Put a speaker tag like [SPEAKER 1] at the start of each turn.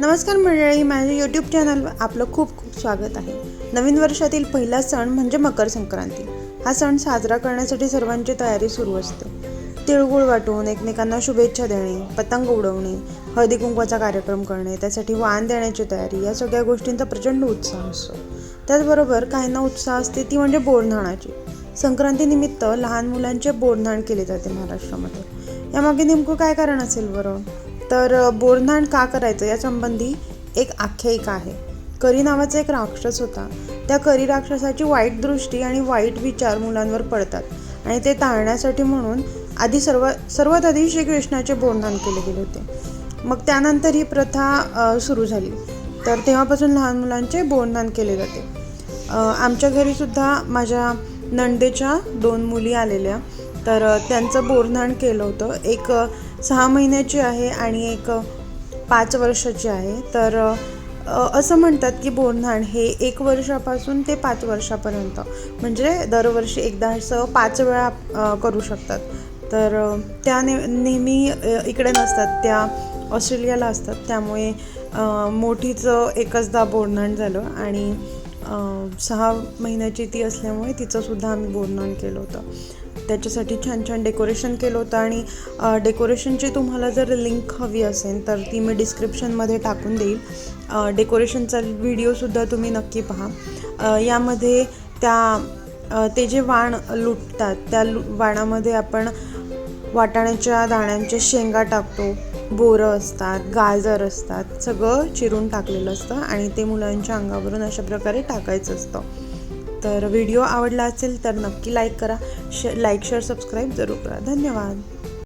[SPEAKER 1] नमस्कार मंडळी माझ्या यूट्यूब चॅनलवर आपलं खूप खूप स्वागत आहे. नवीन वर्षातील पहिला सण म्हणजे मकर संक्रांती. हा सण साजरा करण्यासाठी सर्वांची तयारी सुरू असते. तिळगुळ वाटून एकमेकांना शुभेच्छा देणे पतंग उडवणे हळदी कुंकवाचा कार्यक्रम करणे त्यासाठी वाण देण्याची तयारी या सगळ्या गोष्टींचा प्रचंड उत्साह असतो. त्याचबरोबर काहींना उत्साह असते ती म्हणजे बोरधाणाची संक्रांतीनिमित्त लहान मुलांचे बोरधाण केले जाते महाराष्ट्रामध्ये. यामागे नेमकं काय कारण असेल बरं? तर बोरधाण का करायचं यासंबंधी एक आख्यायिका आहे. करी नावाचा एक राक्षस होता. त्या करी राक्षसाची वाईट दृष्टी आणि वाईट विचार मुलांवर पडतात आणि ते टाळण्यासाठी म्हणून आधी सर्व सर्वात आधी श्रीकृष्णाचे बोरधाण केले गेले होते. मग त्यानंतर ही प्रथा सुरू झाली. तर तेव्हापासून लहान मुलांचे बोरधाण केले जाते. आमच्या घरीसुद्धा माझ्या नंदेच्या दोन मुली आलेल्या. तर त्यांचं बोरधाण केलं होतं. एक सहा महिन्याची आहे आणि एक पाच वर्षाची आहे तर असं म्हणतात की बोरन्हाण हे एक वर्षापासून ते पाच वर्षापर्यंत. म्हणजे दरवर्षी एकदा असं पाच वेळा करू शकतात. तर त्या ने नेहमी इकडे नसतात त्या ऑस्ट्रेलियाला असतात. त्यामुळे मोठीचं एकचदा बोरन्हाण झालं आणि सहा महिन्याची ती असल्यामुळे तिचंसुद्धा आम्ही बोरन्हाण केलं होतं. त्याच्यासाठी छान छान डेकोरेशन केलं होतं आणि डेकोरेशनची तुम्हाला जर लिंक हवी असेल तर ती मी डिस्क्रिप्शनमध्ये टाकून देईल. डेकोरेशनचा व्हिडिओसुद्धा तुम्ही नक्की पहा. यामध्ये त्या ते जे वाण लुटतात त्या लु वाणामध्ये आपण वाटाण्याच्या दाण्यांचे शेंगा टाकतो बोरं असतात गाजर असतात सगळं चिरून टाकलेलं असतं आणि ते मुलांच्या अंगावरून अशा प्रकारे टाकायचं असतं. तर व्हिडिओ आवडला असेल तर नक्की लाईक करा श लाईक शेअर सबस्क्राईब जरूर करा. धन्यवाद.